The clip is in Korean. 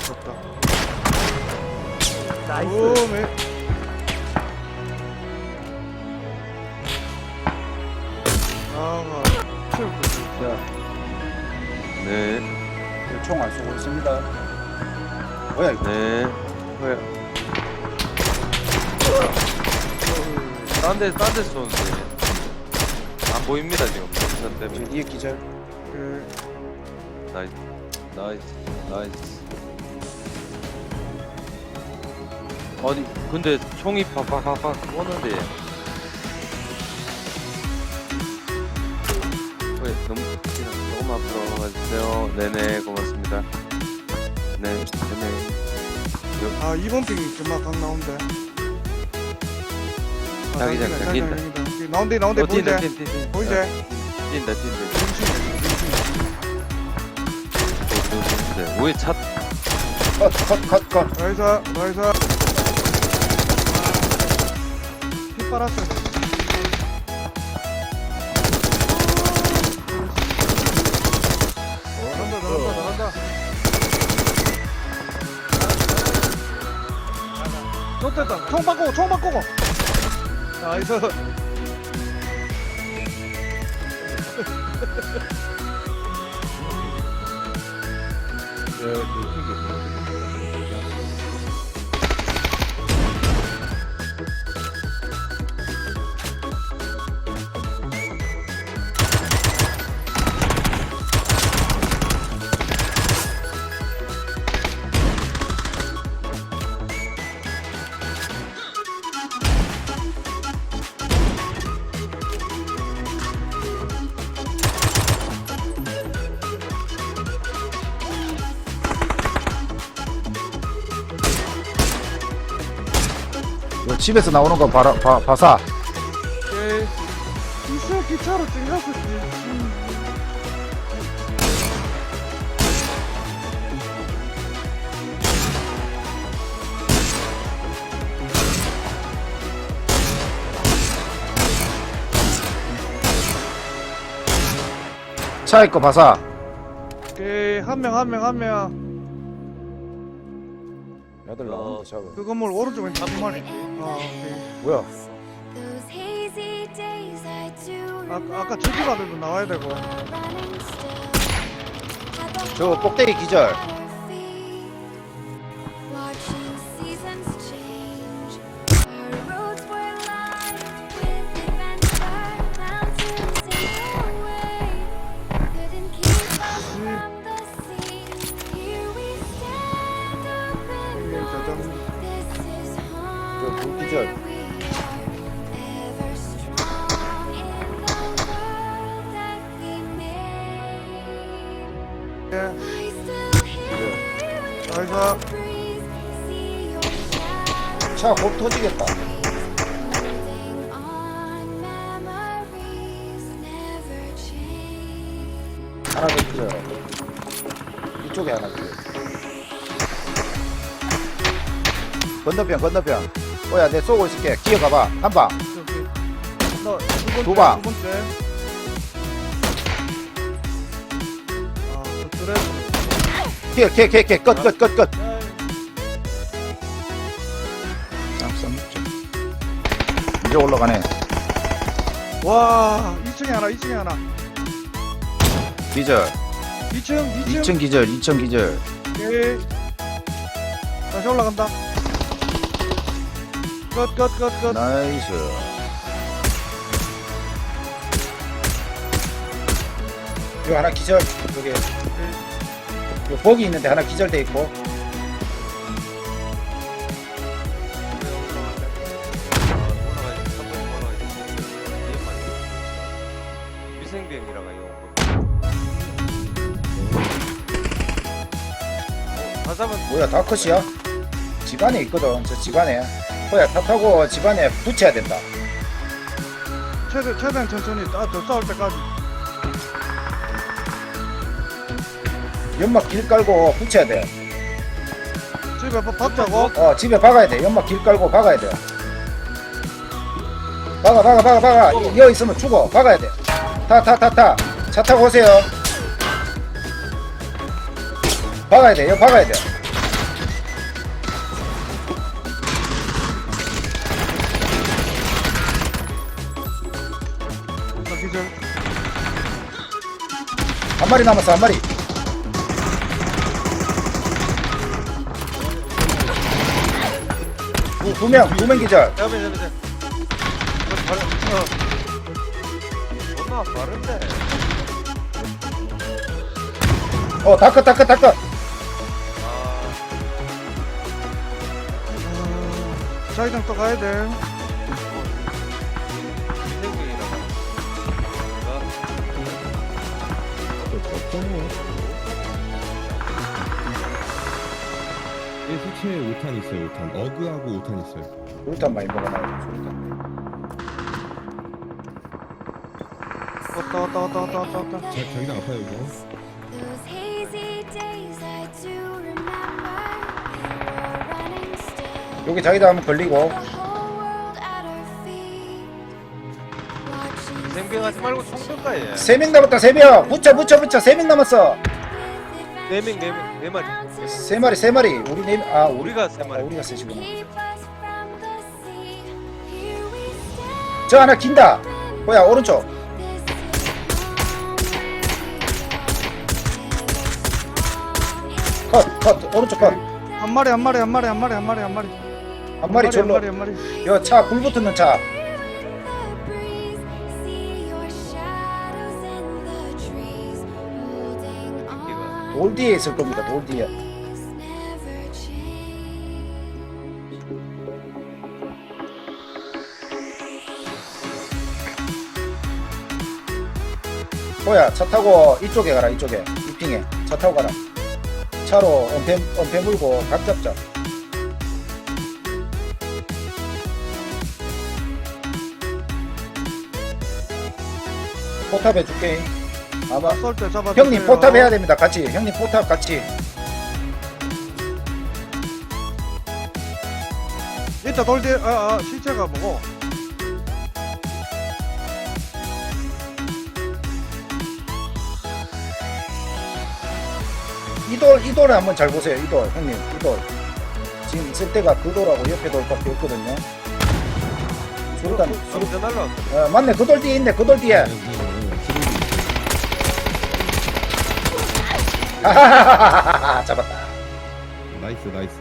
좋다. 나이스. 오, 매. 아, 체육 네, 총안 쏘고 있습니다. 뭐야 이거? 네. 뭐야? 딴 데, 딴데 쏘는데. 안 보입니다, 지금. 전 때문에. 이에 기절. 그 나이스. 나이스. 나이스. 아니, 근데 총이 팍팍팍팍 오는데. 왜, 너무, 너무 앞으로 가주세요. 네네, 고맙습니다. 네, 네네. 아, 2번 핑이 금방 강 나온대. 아, 자기장. 자기장. 나온대, 나온대, 어, 뛴다, 보이제? 뛴다, 뛴다. 보이제? 뛴다, 뛴다. 컷. 나이스, 나이스. 피 빨았어. 잘한다. 좋됐다. 총 바꾸고, 총 바꾸고. 나이스. 이거 집에서 나오는 거 봐라, 봐, 봐사. 오케이. 있어, 기차로 찡갔었지. 음. 차 있고 봐사. 오케이, 한 명, 한 명, 한 명. 애들 나오는데, 잡아. 그 건물 오른쪽 왼쪽 한 마리. 아, 오케이. 뭐야? Do 아까, 아까 저기 가들도 나와야 되고. 저 꼭대기 기절. See your shadow 차곧 터지겠다. 하나 더 기절. 이쪽에 하나 기절. 건너편, 건너편. 뭐야, 내 쏘고 있을게. 기어가봐. 한 방. 저기. 너, 두 번째. 두 방. 두 번째. 아, 저 드레스. 기어, 기어, 기어, 기어. 끝, 끝, 끝, 끝. 이제 올라가네. 와, 2층에 하나, 2층에 하나. 기절. 2층, 2층. 2층 기절, 2층 기절. 오케이. 다시 올라간다. 끝, 끝, 끝, 끝. 나이스. 요 하나 기절. 여기. 요 복이 있는데 하나 기절돼 있고. 이거. 뭐야, 다 컷이야? 집안에 있거든. 저 집안에. 뭐야, 타 타고 집안에 붙여야 된다. 최대, 최대한 천천히. 아, 저 싸울 때까지. 연막 길 깔고 붙여야 돼. 집에 밥- 밥 자고. 어, 집에 박아야 돼. 연막 길 깔고 박아야 돼. 박아, 박아, 박아, 박아. 이- 여기 있으면 죽어. 박아야 돼. 타, 타, 타, 타. 차 타고 오세요. 박아야 돼. 여기 박아야 돼. 기절 한 마리 남았어 한 마리. 두명두 명 기절. 잡아 잡아 잡아 어. 다크 다크 다크 사이장 또 가야 돼. 이 수치에 5탄 있어요 5탄 어그하고 5탄 있어요 술탄 많이 먹어놔요 술탄 왔다 왔다 왔다 왔다 왔다 왔다. 자, 자기장 아파요 이거 Those hazy days I do remember. We were running still. 여기 자기도 한번 걸리고 생병하지 말고 총 쏠까 얘세명 남았다 세 명 붙여 붙여 붙여 세 명 남았어 네 명, 네 명, 네 마리. 세 마리 세 마리 우리 네아 우리 우리가 세 아, 마리 우리가 stand. 저 하나 긴다 뭐야 오른쪽. 컷 컷 오른쪽 컷 한 마리 한 마리 한 마리 한 마리 한 마리 한 마리. 한 마리 한 절로 마리 한 마리. 여 차 불 붙는 차 돌 뒤에 있을 겁니다 돌 뒤에. 뭐야 차 타고 이쪽에 가라 이쪽에. 이핑에. 차 타고 가라. 차로 엄폐 엄폐 물고 각 잡자. 포탑 해줄게 아마 쏠때 잡아. 형님 포탑 해야 됩니다. 같이. 형님 포탑 같이. 이따 돌 뒤에 아, 아 실체가 뭐고? 이돌 이돌을 한번 잘 보세요. 이돌 형님. 이돌. 지금 있을 때가 그 돌하고 옆에 돌밖에 없거든요. 수류탄 수류 날라왔다 어, 맞네. 그돌 뒤에 있네. 그돌 뒤에. 네, 네, 네, 기 ナイはナイス。